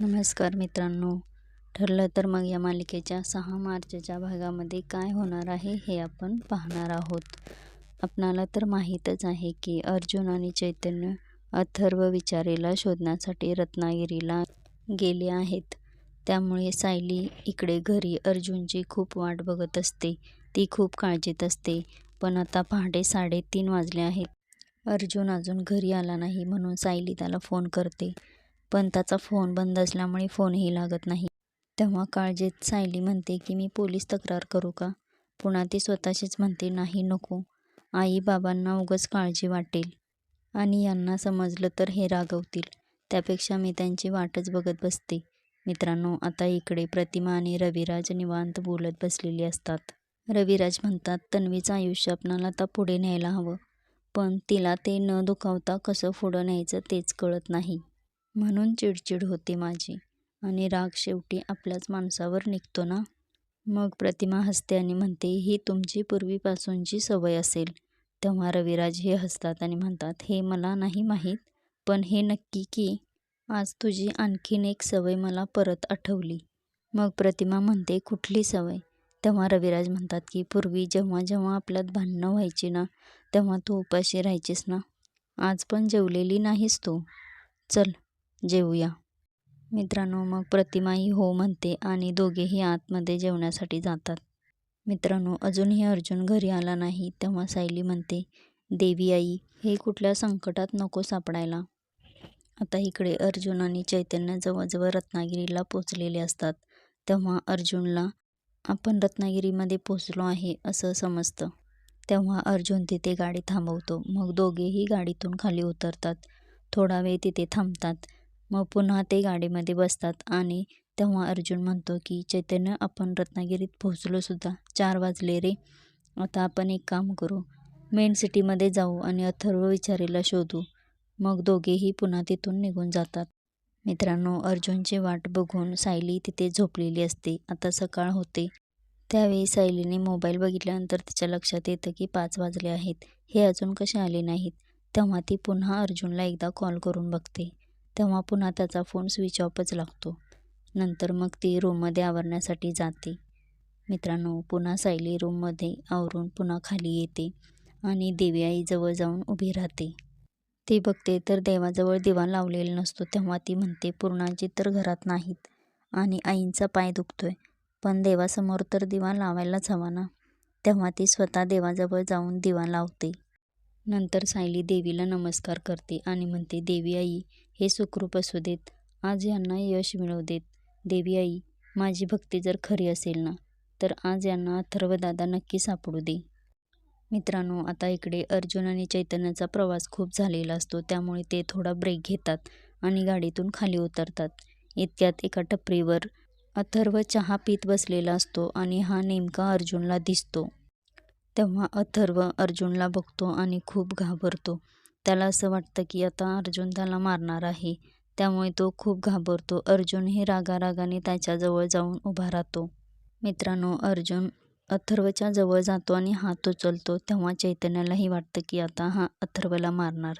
नमस्कार मित्रांनो. ठरलं तर मग या मालिकेच्या सहा मार्चच्या भागामध्ये काय होणार आहे हे आपण पाहणार आहोत. आपणाला तर माहीतच आहे की अर्जुन आणि चैतन्य अथर्व विचारेला शोधण्यासाठी रत्नागिरीला गेले आहेत. त्यामुळे सायली इकडे घरी अर्जुनची खूप वाट बघत असते. ती खूप काळजीत असते. पण आता पहाटे साडेतीन वाजले आहेत. अर्जुन अजून घरी आला नाही म्हणून सायली त्याला फोन करते. पण त्याचा फोन बंद असल्यामुळे फोनही लागत नाही. तेव्हा काळजीत सायली म्हणते की मी पोलीस तक्रार करू का पुन्हा ती स्वतःशीच म्हणते नाही नको. आई बाबांना उगाच काळजी वाटेल. आणि यांना समजलं तर हे रागवतील. त्यापेक्षा मी त्यांची वाटच बघत बसते. मित्रांनो आता इकडे प्रतिमा आणि रविराज निवांत बोलत बसलेली असतात. रविराज म्हणतात तन्वीचं आयुष्य आपणाला आता पुढे न्यायला हवं. पण तिला ते न दुखावता कसं पुढं न्यायचं तेच कळत नाही. म्हणून चिडचिड होते माझी. आणि राग शेवटी आपल्याच माणसावर निघतो ना? मग प्रतिमा हसते आणि म्हणते ही तुमची पूर्वीपासूनची सवय असेल तेव्हा रविराज हे हसतात आणि म्हणतात हे मला नाही माहीत पण हे नक्की की. आज तुझी आणखीन एक सवय मला परत आठवली मग प्रतिमा म्हणते कुठली सवय तेव्हा रविराज म्हणतात की पूर्वी जेव्हा जेव्हा आपल्यात भांडणं व्हायची ना तेव्हा तू उपाशी राहायचीस ना. आज पण जेवलेली नाहीस तू. चल जेवूया मित्रांनो मग प्रतिमाही हो म्हणते आणि दोघेही आतमध्ये जेवण्यासाठी जातात. मित्रांनो अजूनही अर्जुन घरी आला नाही तेव्हा सायली म्हणते देवी आई हे कुठल्या संकटात नको सापडायला. आता इकडे अर्जुन आणि चैतन्य जवळजवळ रत्नागिरीला पोचलेले असतात. तेव्हा अर्जुनला आपण रत्नागिरीमध्ये पोचलो आहे असं समजतं. तेव्हा अर्जुन तिथे गाडी थांबवतो. मग दोघेही गाडीतून खाली उतरतात. थोडा वेळ तिथे थांबतात. मग पुन्हा ते गाडीमध्ये बसतात आणि तेव्हा अर्जुन म्हणतो की चैतन्य आपण रत्नागिरीत पोहोचलोसुद्धा चार वाजले रे. आता आपण एक काम करू. मेन सिटीमध्ये जाऊ आणि अथर्व विचारेला शोधू. मग दोघेही पुन्हा तिथून निघून जातात. मित्रांनो अर्जुनची वाट बघून सायली तिथे झोपलेली असते. आता सकाळ होते. त्यावेळी सायलीने मोबाईल बघितल्यानंतर तिच्या लक्षात येतं की पाच वाजले आहेत. हे अजून कसे आले नाहीत? तेव्हा ती पुन्हा अर्जुनला एकदा कॉल करून बघते. तेव्हा पुन्हा त्याचा फोन स्विच ऑफच लागतो. नंतर मग ती रूममध्ये आवरण्यासाठी जाते. मित्रांनो पुन्हा सायली रूममध्ये आवरून पुन्हा खाली येते आणि देवी आईजवळ जाऊन उभी राहते. ती बघते तर देवाजवळ दिवा लावलेला नसतो तेव्हा ती म्हणते पूर्णाजी तर घरात नाहीत आणि आईंचा पाय दुखतोय पण देवासमोर तर दिवा लावायलाच हवा ना. तेव्हा ती स्वतः देवाजवळ जाऊन दिवा लावते. नंतर सायली देवीला नमस्कार करते आणि म्हणते देवी आई हे सुखरूप असू देत. आज यांना यश मिळवू देत. देवी आई माझी भक्ती जर खरी असेल ना तर आज यांना अथर्वदादा नक्की सापडू दे. मित्रांनो आता इकडे अर्जुन आणि चैतन्याचा प्रवास खूप झालेला असतो. त्यामुळे ते थोडा ब्रेक घेतात आणि गाडीतून खाली उतरतात. इतक्यात एका टपरीवर अथर्व चहा पीत बसलेला असतो आणि हा नेमका अर्जुनला दिसतो. तेव्हा अथर्व अर्जुनला बघतो आणि खूप घाबरतो. त्याला असं वाटतं की आता अर्जुन त्याला मारणार आहे. त्यामुळे तो खूप घाबरतो. अर्जुनही रागारागाने त्याच्याजवळ जाऊन उभा राहतो. मित्रांनो अर्जुन अथर्वच्या जवळ जातो आणि हात उचलतो. तेव्हा चैतन्यालाही वाटतं की आता हा अथर्वला मारणार.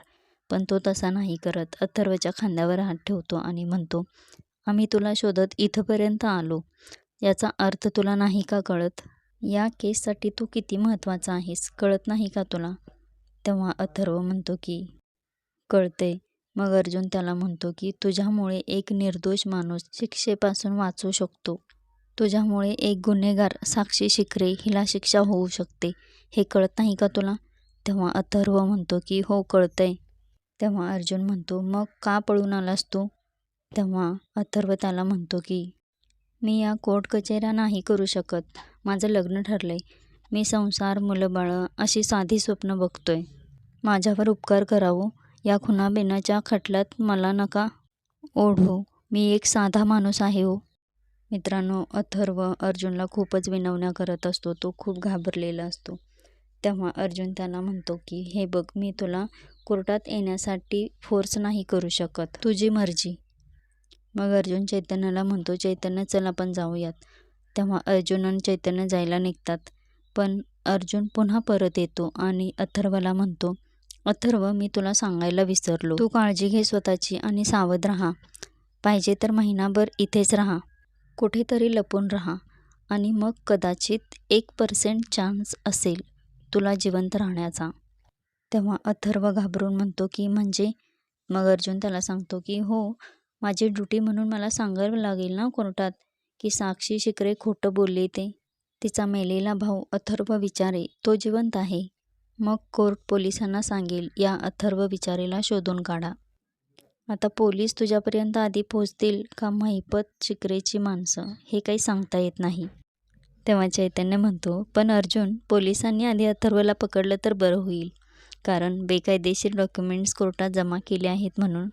पण तो तसा नाही करत. अथर्वच्या खांद्यावर हात ठेवतो आणि म्हणतो आम्ही तुला शोधत इथंपर्यंत आलो. याचा अर्थ तुला नाही का कळत? या केससाठी तू किती महत्त्वाचा आहेस. कळत नाही का तुला? तेव्हा अथर्व म्हणतो की कळते मग अर्जुन त्याला म्हणतो की तुझ्यामुळे एक निर्दोष माणूस शिक्षेपासून वाचू शकतो. तुझ्यामुळे एक गुन्हेगार साक्षी शिकरे हिला शिक्षा होऊ शकते. हे कळत नाही का तुला? तेव्हा अथर्व म्हणतो की हो कळतंय. तेव्हा अर्जुन म्हणतो मग का पळून आलास तू? तेव्हा अथर्व त्याला म्हणतो की मी या कोर्ट कचेऱ्या नाही करू शकत. माझं लग्न ठरलंय. मी संसार मुलंबाळं अशी साधी स्वप्न बघतोय. माझ्यावर उपकार करावो? या खुनाबिनाच्या खटल्यात मला नका ओढू मी एक साधा माणूस आहे हो. मित्रांनो अथर्व अर्जुनला खूपच विनवण्या करत असतो. तो खूप घाबरलेला असतो. तेव्हा अर्जुन त्याला म्हणतो की हे बघ मी तुला कोर्टात येण्यासाठी फोर्स नाही करू शकत. तुझी मर्जी. मग अर्जुन चैतन्याला म्हणतो चैतन्य चल आपण जाऊयात. तेव्हा अर्जुन आणि चैतन्य जायला निघतात. पण अर्जुन पुन्हा परत येतो आणि अथर्वला म्हणतो अथर्व मी तुला सांगायला विसरलो. तू काळजी घे स्वतःची आणि सावध राहा. पाहिजे तर महिनाभर इथेच राहा. कुठेतरी लपून राहा. आणि मग कदाचित एक पर्सेंट चान्स असेल तुला जिवंत राहण्याचा. तेव्हा अथर्व घाबरून म्हणतो की म्हणजे? मग अर्जुन त्याला सांगतो की हो माझी ड्युटी म्हणून मला सांगावं लागेल ना कोर्टात? की साक्षी शिकरे खोटं बोलले ते? तिचा मेलेला भाऊ अथर्व विचारे तो जिवंत आहे. मग कोर्ट पोलिसांना सांगेल या अथर्व विचारेला शोधून काढा. आता पोलीस तुझ्यापर्यंत आधी पोहोचतील का महिपत चिकरेची माणसं? हे काही सांगता येत नाही. तेव्हा चैतन्य म्हणतो पण अर्जुन पोलिसांनी आधी अथर्वला पकडलं तर बरं होईल. कारण बेकायदेशीर डॉक्युमेंट्स कोर्टात जमा केले आहेत म्हणून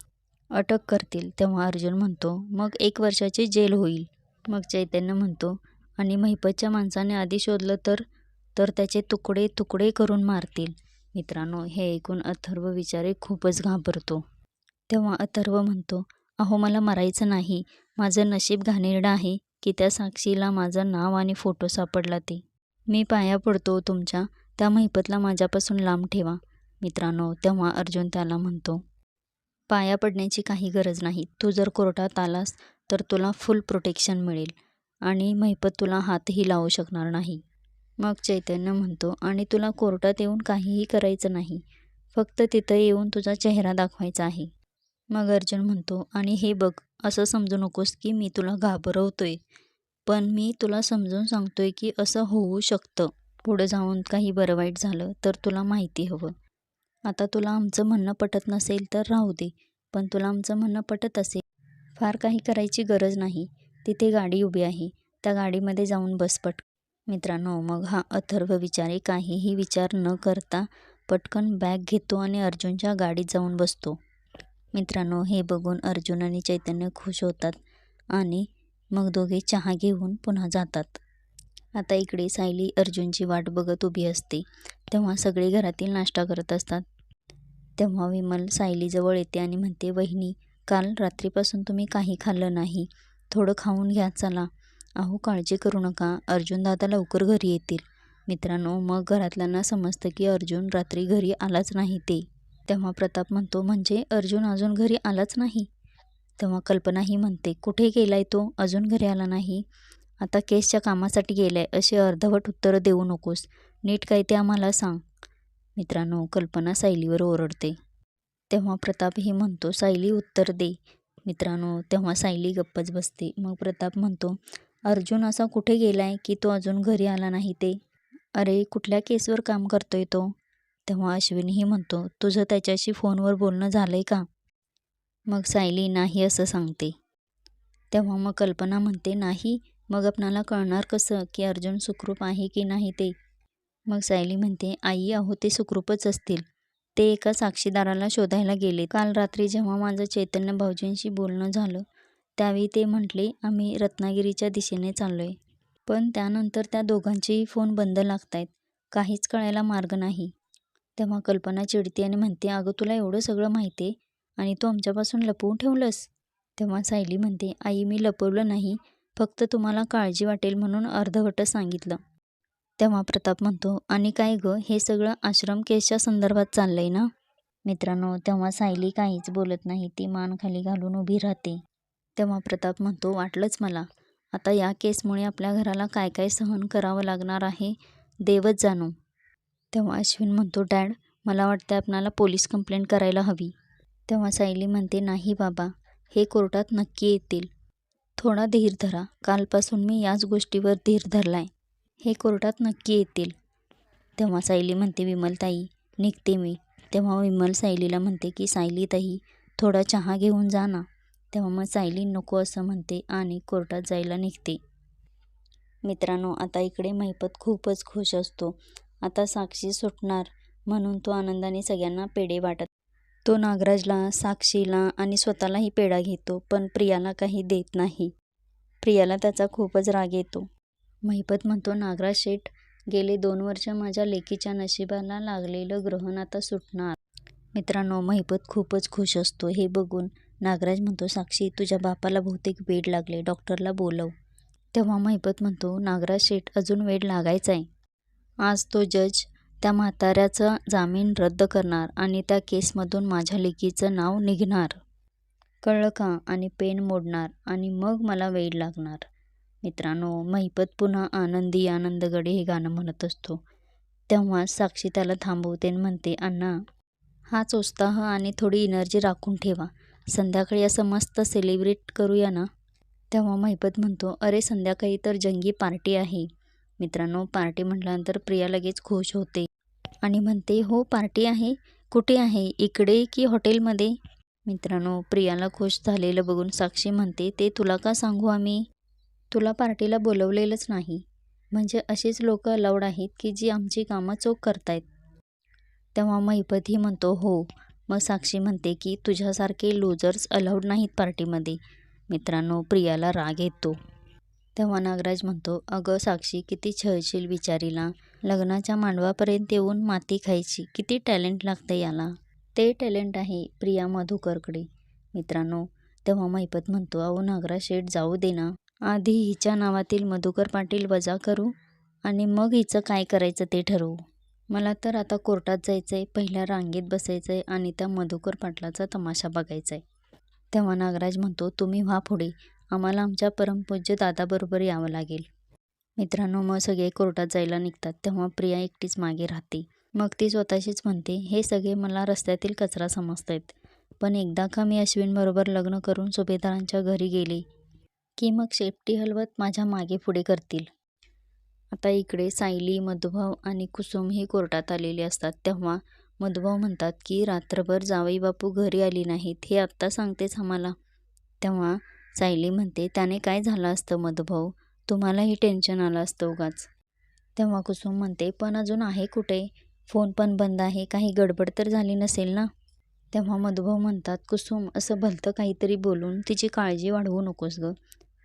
अटक करतील. तेव्हा अर्जुन म्हणतो मग एक वर्षाची जेल होईल. मग चैतन्य म्हणतो आणि महिपतच्या माणसाने आधी शोधलं तर तर त्याचे तुकडे तुकडे करून मारतील. मित्रांनो हे ऐकून अथर्व विचारे खूपच घाबरतो. तेव्हा अथर्व म्हणतो अहो मला मरायचं नाही. माझं नशीब घाणेरडं आहे की त्या साक्षीला माझं नाव आणि फोटो सापडला ते. मी पाया पडतो तुमच्या. त्या महिपतला माझ्यापासून लांब ठेवा. मित्रांनो तेव्हा अर्जुन त्याला म्हणतो पाया पडण्याची काही गरज नाही. तू जर कोर्टात आलास तर तुला फुल प्रोटेक्शन मिळेल. आणि महिपत तुला हातही लावू शकणार नाही. मग चैतन्य म्हणतो आणि तुला कोर्टात येऊन काहीही करायचं नाही. फक्त तिथं येऊन तुझा चेहरा दाखवायचा आहे. मग अर्जुन म्हणतो आणि हे बघ असं समजू नकोस की मी तुला घाबरवतोय. पण मी तुला समजून सांगतोय की असं होऊ शकतं. पुढं जाऊन काही बरं वाईट झालं तर तुला माहिती हवं. आता तुला आमचं म्हणणं पटत नसेल तर राहू दे पण तुला आमचं म्हणणं पटत असेल फार काही करायची गरज नाही. तिथे गाडी उभी आहे. त्या गाडीमध्ये जाऊन बस पट मित्रांनो मग हा अथर्व विचारे काहीही विचार न करता पटकन बॅग घेतो आणि अर्जुनच्या गाडीत जाऊन बसतो. मित्रांनो हे बघून अर्जुन आणि चैतन्य खुश होतात आणि मग दोघे चहा घेऊन पुन्हा जातात. आता इकडे सायली अर्जुनची वाट बघत उभी असते. तेव्हा सगळे घरातील नाश्ता करत असतात. तेव्हा विमल सायलीजवळ येते आणि म्हणते वहिनी काल रात्रीपासून तुम्ही काही खाल्लं नाही. थोडं खाऊन घ्या चला. अहो काळजी करू नका. अर्जुन दादा लवकर घरी येतील. मित्रांनो मग घरातल्यांना समजतं की अर्जुन रात्री घरी आलाच नाही ते. तेव्हा प्रताप म्हणतो म्हणजे अर्जुन अजून घरी आलाच नाही? तेव्हा कल्पनाही म्हणते कुठे गेलाय तो? अजून घरी आला नाही. आता केसच्या कामासाठी गेलाय. असे अर्धवट उत्तरं देऊ नकोस. नीट काय ते आम्हाला सांग. मित्रांनो कल्पना सायलीवर ओरडते. तेव्हा प्रतापही म्हणतो सायली उत्तर दे. मित्रांनो तेव्हा सायली गप्पच बसते. मग प्रताप म्हणतो अर्जुन असा कुठे गेला आहे की तो अजून घरी आला नाही ते? अरे कुठल्या केसवर काम करतोय तो? तेव्हा अश्विनीही म्हणतो तुझं त्याच्याशी फोनवर बोलणं झालंय का? मग सायली नाही असं सांगते. तेव्हा मग कल्पना म्हणते नाही मग आपणाला कळणार कसं की अर्जुन सुखरूप आहे की नाही ते? मग सायली म्हणते आई अहो ते सुखरूपच असतील. ते एका साक्षीदाराला शोधायला गेले. काल रात्री जेव्हा माझं चैतन्य भाऊजींशी बोलणं झालं त्यावेळी ते म्हटले आम्ही रत्नागिरीच्या दिशेने चाललोय. पण त्यानंतर त्या दोघांचेही फोन बंद लागत आहेत काहीच कळायला मार्ग नाही. तेव्हा कल्पना चिडते आणि म्हणते अगं तुला एवढं सगळं माहिती आहे आणि तू आमच्यापासून लपवून ठेवलंस? तेव्हा सायली म्हणते आई मी लपवलं नाही. फक्त तुम्हाला काळजी वाटेल म्हणून अर्धवट सांगितलं. तेव्हा प्रताप म्हणतो आणि काय गं हे सगळं आश्रम केसच्या संदर्भात चाललंय ना? मित्रांनो तेव्हा सायली काहीच बोलत नाही ती मान खाली घालून उभी राहते. तेव्हा प्रताप म्हणतो वाटलंच मला. आता या केसमुळे आपल्या घराला काय काय सहन करावं लागणार आहे देवच जाणू. तेव्हा अश्विन म्हणतो डॅड मला वाटतं आपणाला पोलीस कंप्लेंट करायला हवी. तेव्हा सायली म्हणते नाही बाबा हे कोर्टात नक्की येतील. थोडा धीर धरा. कालपासून मी याच गोष्टीवर धीर धरलाय. हे कोर्टात नक्की येतील. तेव्हा सायली म्हणते विमलताई निघते मी. तेव्हा विमल सायलीला म्हणते की सायलीताई थोडा चहा घेऊन जा ना. तेव्हा मग सायली नको असं म्हणते आणि कोर्टात जायला निघते. मित्रांनो आता इकडे महिपत खूपच खुश असतो. आता साक्षी सुटणार म्हणून तो आनंदाने सगळ्यांना पेढे वाटत तो नागराजला साक्षीला आणि स्वतःलाही पेढा घेतो पण प्रियाला काही देत नाही. प्रियाला त्याचा खूपच राग येतो. महिपत म्हणतो नागराज शेठ गेले दोन वर्ष माझ्या लेकीच्या नशिबाला लागलेलं ग्रहण आता सुटणार. मित्रांनो महिपत खूपच खुश असतो. हे बघून नागराज म्हणतो साक्षी तुझ्या बापाला बहुतेक वेड लागले डॉक्टरला बोलव. तेव्हा महिपत म्हणतो नागराज शेठ अजून वेड लागायचा आहे आज तो जज त्या म्हाताऱ्याचा जामीन रद्द करणार आणि त्या केसमधून माझ्या लेकीचं नाव निघणार. कळलं का? आणि पेन मोडणार आणि मग मला वेड लागणार. मित्रांनो महिपत पुन्हा आनंदी आनंदगडे हे गाणं म्हणत असतो. तेव्हा साक्षी त्याला थांबवते आणि म्हणते अण्णा हाच उत्साह आणि थोडी एनर्जी राखून ठेवा. संध्याकाळी असं मस्त सेलिब्रेट करूया ना? तेव्हा महिपत म्हणतो अरे संध्याकाळी तर जंगी पार्टी आहे. मित्रांनो पार्टी म्हटल्यानंतर प्रिया लगेच खुश होते आणि म्हणते हो पार्टी आहे. कुठे आहे? इकडे की हॉटेलमध्ये मित्रांनो प्रियाला खुश झालेलं बघून साक्षी म्हणते ते तुला का सांगू आम्ही? तुला पार्टीला बोलवलेलंच नाही. म्हणजे अशीच लोक अलाउड आहेत की जी आमची कामं चोख करतायत. तेव्हा मैपतही म्हणतो हो. मग साक्षी म्हणते की तुझ्यासारखे लूजर्स अलाउड नाहीत पार्टीमध्ये. मित्रांनो प्रियाला राग येतो. तेव्हा नागराज म्हणतो अगं साक्षी किती छळशील विचारीला. लग्नाच्या मांडवापर्यंत येऊन माती खायची. किती टॅलेंट लागतं याला. ते टॅलेंट आहे प्रिया मधुकरकडे. मित्रांनो तेव्हा मैपत म्हणतो अहो नागराज शेठ जाऊ दे ना. आधी हिच्या नावातील मधुकर पाटील वजा करू आणि मग हिचं काय करायचं ते ठरवू. मला तर आता कोर्टात जायचं आहे पहिल्या रांगेत बसायचं आहे आणि त्या मधुकर पाटलाचा तमाशा बघायचा आहे तेव्हा नागराज म्हणतो तुम्ही व्हा पुढे. आम्हाला आमच्या परमपूज्य दादाबरोबर यावं लागेल. मित्रांनो मग सगळे कोर्टात जायला निघतात. तेव्हा प्रिया एकटीच मागे राहते. मग ती स्वतःशीच म्हणते हे सगळे मला रस्त्यातील कचरा समजत आहेत पण एकदा का मी अश्विनबरोबर लग्न करून सुभेदारांच्या घरी गेले की मग शेपटी हलवत माझ्या मागे पुढे करतील. आता इकडे सायली मधुभाव आणि कुसुम ही कोर्टात आलेली असतात. तेव्हा मधुभाव म्हणतात की रात्रभर जावई बापू घरी आली नाहीत हे आत्ता सांगतेच आम्हाला. तेव्हा सायली म्हणते त्याने काय झालं असतं मधुभाऊ? तुम्हालाही टेन्शन आलं असतं उगाच. तेव्हा कुसुम म्हणते पण अजून आहे कुठे? फोन पण बंद आहे काही गडबड तर झाली नसेल ना? तेव्हा मधुभाऊ म्हणतात कुसुम असं भलतं काहीतरी बोलून तिची काळजी वाढवू नकोस गं.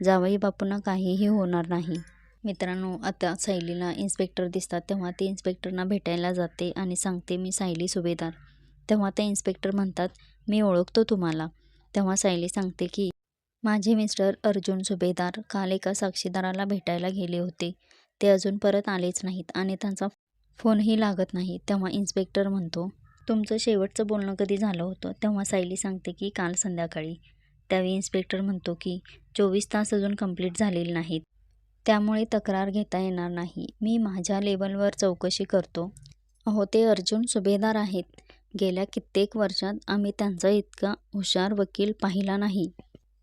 जावई बापूंना काहीही होणार नाही. मित्रांनो आता सायलीला इन्स्पेक्टर दिसतात. तेव्हा ती इन्स्पेक्टरना भेटायला जाते आणि सांगते मी सायली सुभेदार. तेव्हा ते इन्स्पेक्टर म्हणतात मी ओळखतो तुम्हाला. तेव्हा सायली सांगते की माझे मिस्टर अर्जुन सुभेदार काल एका साक्षीदाराला भेटायला गेले होते. ते अजून परत आलेच नाहीत आणि त्यांचा फोनही लागत नाही. तेव्हा इन्स्पेक्टर म्हणतो तुमचं शेवटचं बोलणं कधी झालं होतं? तेव्हा सायली सांगते की काल संध्याकाळी. त्यावेळी इन्स्पेक्टर म्हणतो की चोवीस तास अजून कंप्लीट झालेले नाहीत. त्यामुळे तक्रार घेता येणार नाही. मी माझ्या लेवलवर चौकशी करतो. अहो ते अर्जुन सुभेदार आहेत. गेल्या कित्येक वर्षात आम्ही त्यांचा इतका हुशार वकील पाहिला नाही.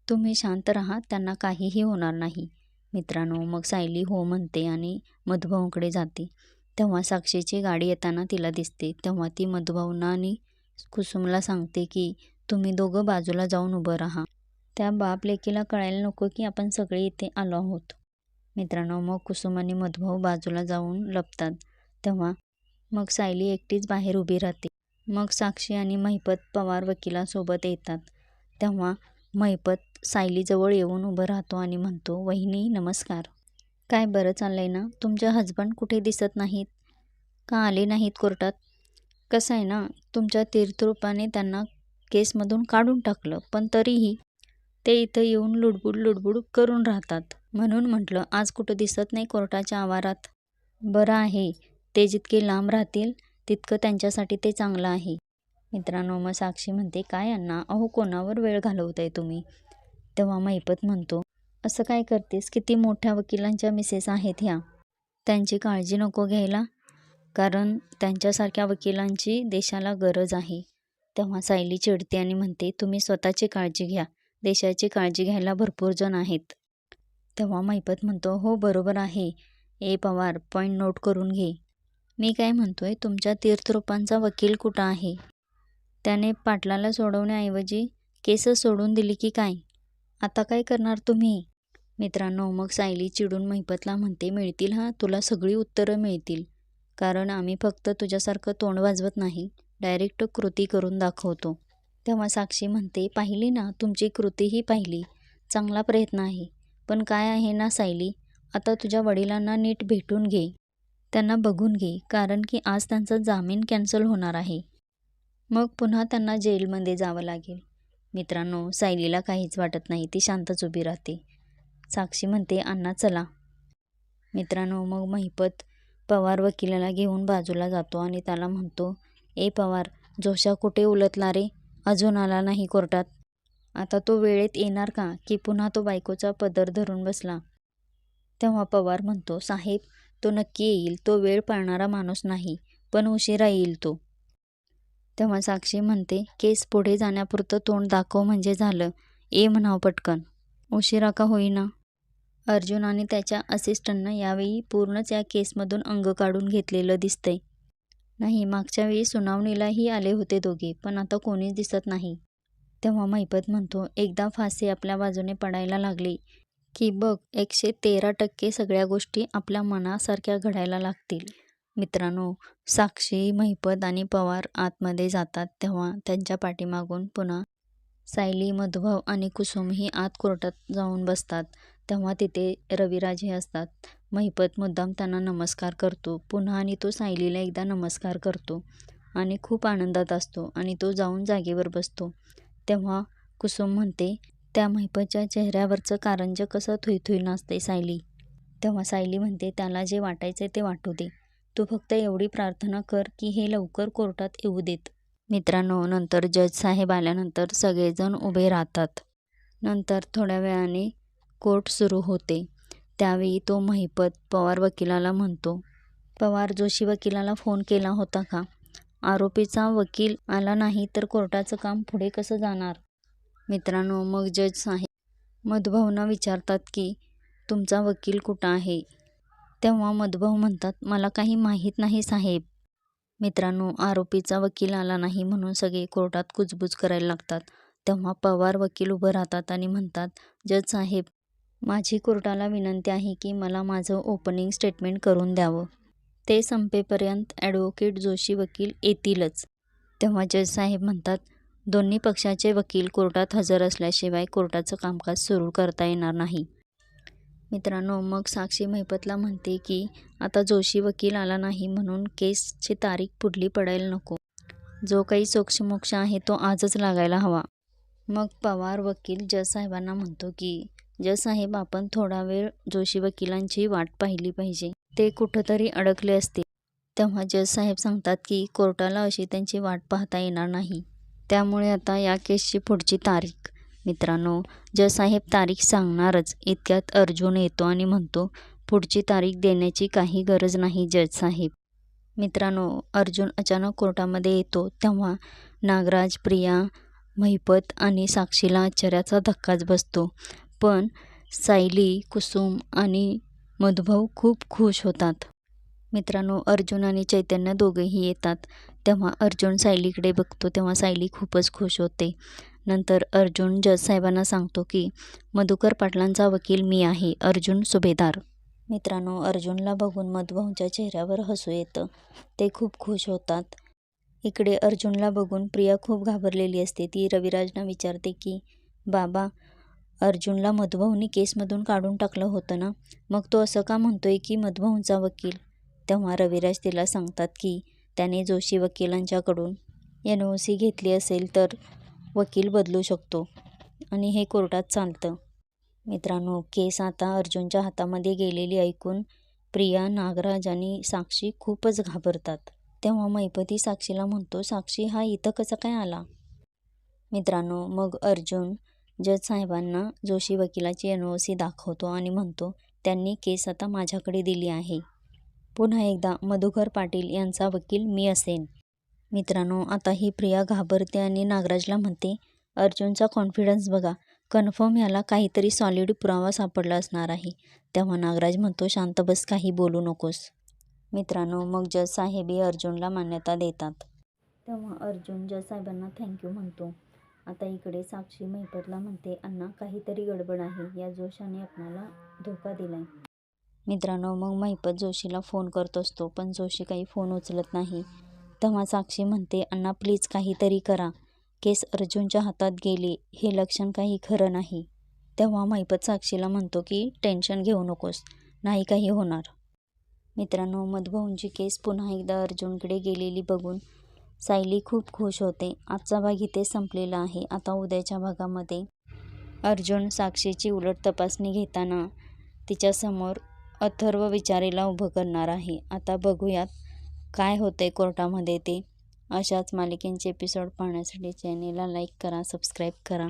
तुम्ही शांत राहा त्यांना काहीही होणार नाही. मित्रांनो मग सायली हो म्हणते आणि मधुभाऊंकडे जाते. तेव्हा साक्षीची गाडी येताना तिला दिसते. तेव्हा ती मधुभाऊंना आणि कुसुमला सांगते की तुम्ही दोघं बाजूला जाऊन उभं राहा. त्या बाप लेकीला कळायला नको की आपण सगळे इथे आलो आहोत. मित्रांनो मग कुसुम आणि मधुभाऊ बाजूला जाऊन लपतात. तेव्हा मग सायली एकटीच बाहेर उभी राहते. मग साक्षी आणि महिपत पवार वकिलासोबत येतात. तेव्हा महिपत सायलीजवळ येऊन उभं राहतो आणि म्हणतो वहिनी नमस्कार. काय बरं चाललंय ना? तुमचे हजबंड कुठे दिसत नाहीत? का आले नाहीत कोर्टात? कसं आहे ना? तुमच्या तीर्थरूपाने त्यांना केसमधून काढून टाकलं पण तरीही ते इथं येऊन लुडबुड लुडबुड करून राहतात. म्हणून म्हटलं आज कुठं दिसत नाही कोर्टाच्या आवारात. बरं आहे. ते जितके लांब राहतील तितकं त्यांच्यासाठी ते चांगलं आहे. मित्रांनो मग साक्षी म्हणते काय अण्णा अहो कोणावर वेळ घालवताय तुम्ही? तेव्हा मैपत म्हणतो असं काय करतेस? किती मोठ्या वकिलांच्या मिसेस आहेत ह्या. त्यांची काळजी नको घ्यायला कारण त्यांच्यासारख्या वकिलांची देशाला गरज आहे. तेव्हा सायली चिडते आणि म्हणते तुम्ही स्वतःची काळजी घ्या. देशाची काळजी घ्यायला भरपूर जण आहेत. तेव्हा महिपत म्हणतो हो बरोबर आहे. ए पवार पॉईंट नोट करून घे. मी काय म्हणतोय तुमच्या तीर्थरूपांचा वकील कुठं आहे? त्याने पाटलाला सोडवण्याऐवजी केस सोडून दिली की काय? आता काय करणार तुम्ही? मित्रांनो मग सायली चिडून महिपतला म्हणते मिळतील हा तुला सगळी उत्तरं मिळतील. कारण आम्ही फक्त तुझ्यासारखं तोंड वाजवत नाही डायरेक्ट कृती करून दाखवतो. तेव्हा साक्षी म्हणते पाहिली ना तुमची कृतीही पाहिली. चांगला प्रयत्न आहे. पण काय आहे ना सायली? आता तुझ्या वडिलांना नीट भेटून घे. त्यांना बघून घे कारण की आज त्यांचा जामीन कॅन्सल होणार आहे. मग पुन्हा त्यांना जेलमध्ये जावं लागेल. मित्रांनो सायलीला काहीच वाटत नाही ती शांतच उभी राहते. साक्षी म्हणते अण्णा चला. मित्रांनो मग महिपत पवार वकिलाला घेऊन बाजूला जातो आणि त्याला म्हणतो ए पवार जोशा कुठे उलटला रे? अजून आला नाही कोर्टात. आता तो वेळेत येणार का की पुन्हा तो बायकोचा पदर धरून बसला? तेव्हा पवार म्हणतो साहेब तो नक्की येईल. तो वेळ पाळणारा माणूस नाही पण उशिरा येईल तो. तेव्हा साक्षी म्हणते केस पुढे जाण्यापुरतं तोंड दाखव म्हणजे झालं. ए म्हणाव पटकन. उशिरा का होईना? अर्जुन आणि त्याच्या असिस्टंटनं यावेळी पूर्णच या केसमधून अंग काढून घेतलेलं दिसतंय. नाही मागच्या वेळी सुनावणीलाही आले होते दोघे पण आता कोणीच दिसत नाही. तेव्हा महिपत म्हणतो एकदा फासे आपल्या बाजूने पडायला लागली की बघ एकशे तेरा टक्के सगळ्या गोष्टी आपल्या मनासारख्या घडायला लागतील. मित्रांनो साक्षी महिपत आणि पवार आतमध्ये जातात तेव्हा त्यांच्या पाठीमागून पुन्हा सायली मधुभाव आणि कुसुमही आत कोर्टात जाऊन बसतात. तेव्हा तिथे रविराज हे असतात. महिपत मुद्दाम त्यांना नमस्कार करतो. पुन्हा आणि तो सायलीला एकदा नमस्कार करतो आणि खूप आनंदात असतो आणि तो जाऊन जागेवर बसतो. तेव्हा कुसुम म्हणते त्या महिपतच्या चेहऱ्यावरचं कारंज कसं थुईथुई नाचते सायली? तेव्हा सायली म्हणते त्याला जे वाटायचे ते वाटू दे. तू फक्त एवढी प्रार्थना कर की हे लवकर कोर्टात येऊ देत. मित्रांनो नंतर जज साहेब आल्यानंतर सगळेजण उभे राहतात. नंतर थोड्या वेळाने कोर्ट सुरू होते. त्यावेळी तो महिपत पवार वकिलाला म्हणतो पवार जोशी वकिलाला फोन केला होता का? आरोपीचा वकील आला नाही तर कोर्टाचं काम पुढे कसं जाणार? मित्रांनो मग जज साहेब मधुभाऊना विचारतात की तुमचा वकील कुठं आहे? तेव्हा मधुभाऊ म्हणतात मला काही माहीत नाही साहेब. मित्रांनो आरोपीचा वकील आला नाही म्हणून सगळे कोर्टात कुजबूज करायला लागतात. तेव्हा पवार वकील उभं राहतात आणि म्हणतात जज साहेब माझी कोर्टाला विनंती आहे की मला माझं ओपनिंग स्टेटमेंट करून द्यावं. ते संपेपर्यंत ॲडव्होकेट जोशी वकील येतीलच. तेव्हा जज साहेब म्हणतात दोन्ही पक्षाचे वकील कोर्टात हजर असल्याशिवाय कोर्टाचं कामकाज सुरू करता येणार नाही. मित्रांनो मग साक्षी महिपतला म्हणते की आता जोशी वकील आला नाही म्हणून केसची तारीख पुढली पडायला नको. जो काही सोक्षमोक्ष आहे तो आजच लागायला हवा. मग पवार वकील जज साहेबांना म्हणतो की जसाहेब साहेब आपण थोडा वेळ जोशी वकिलांची वाट पाहिली पाहिजे. ते कुठंतरी अडकले असतील. तेव्हा जज साहेब सांगतात की कोर्टाला अशी त्यांची वाट पाहता येणार नाही. त्यामुळे आता या केसची पुढची तारीख. मित्रांनो जसाहेब साहेब तारीख सांगणारच. इतक्यात अर्जुन येतो आणि म्हणतो पुढची तारीख देण्याची काही गरज नाही जजसाहेब मित्रांनो अर्जुन अचानक कोर्टामध्ये येतो. तेव्हा नागराज प्रिया महिपत आणि साक्षीला आश्चर्याचा धक्काच बसतो. पण सायली कुसुम आणि मधुभाऊ खूप खुश होतात. मित्रांनो अर्जुन आणि चैतन्य दोघेही येतात. तेव्हा अर्जुन सायलीकडे बघतो तेव्हा सायली खूपच खुश होते. नंतर अर्जुन जज साहेबांना सांगतो की मधुकर पाटलांचा वकील मी आहे अर्जुन सुभेदार. मित्रांनो अर्जुनला बघून मधुभाऊंच्या चेहऱ्यावर हसू येतं. ते खूप खुश होतात. इकडे अर्जुनला बघून प्रिया खूप घाबरलेली असते. ती रविराजना विचारते की बाबा अर्जुनला मधुभाऊनी केसमधून काढून टाकलं होतं ना? मग तो असं का म्हणतोय की मधुभाऊंचा वकील? तेव्हा रविराज तिला सांगतात की त्याने जोशी वकिलांच्याकडून एन ओ सी घेतली असेल तर वकील बदलू शकतो. आणि हे कोर्टात चालतं. मित्रांनो केस आता अर्जुनच्या हातामध्ये गेलेली ऐकून प्रिया नागराज आणि साक्षी खूपच घाबरतात. तेव्हा मैपती साक्षीला म्हणतो साक्षी हा इथं कसा काय आला? मित्रांनो मग अर्जुन जज साहेबांना जोशी वकिलाची एन ओ सी दाखवतो आणि म्हणतो त्यांनी केस आता माझ्याकडे दिली आहे. पुन्हा एकदा मधुकर पाटील यांचा वकील मी असेन. मित्रांनो आता ही प्रिया घाबरते आणि नागराजला म्हणते अर्जुनचा कॉन्फिडन्स बघा. कन्फर्म ह्याला काहीतरी सॉलिड पुरावा सापडला असणार आहे. तेव्हा नागराज म्हणतो शांत बस काही बोलू नकोस. मित्रांनो मग जज साहेबी अर्जुनला मान्यता देतात. तेव्हा अर्जुन जज साहेबांना थँक्यू म्हणतो. आता इकडे साक्षी मैपतला म्हणते अण्णा काहीतरी गडबड आहे या जोशाने आपणाला धोका दिलाय. मित्रांनो मग महिपत जोशीला फोन करत असतो पण जोशी काही फोन उचलत नाही. तेव्हा साक्षी म्हणते अण्णा प्लीज काहीतरी करा. केस अर्जुनच्या हातात गेले. हे लक्षण काही खरं नाही. तेव्हा महिपत साक्षीला म्हणतो की टेन्शन घेऊ नकोस. नाही काही होणार. मित्रांनो मधभाऊंची केस पुन्हा एकदा अर्जुनकडे गेलेली बघून सायली खूप खुश होते. आजचा भाग इथे संपलेला आहे. आता उद्याच्या भागामध्ये अर्जुन साक्षीची उलट तपासणी घेताना तिच्यासमोर अथर्व विचारेला उभं करणार आहे. आता बघूयात काय होतंय कोर्टामध्ये ते. अशाच मालिकेंचे एपिसोड पाहण्यासाठी चॅनेलला लाईक करा सबस्क्राईब करा.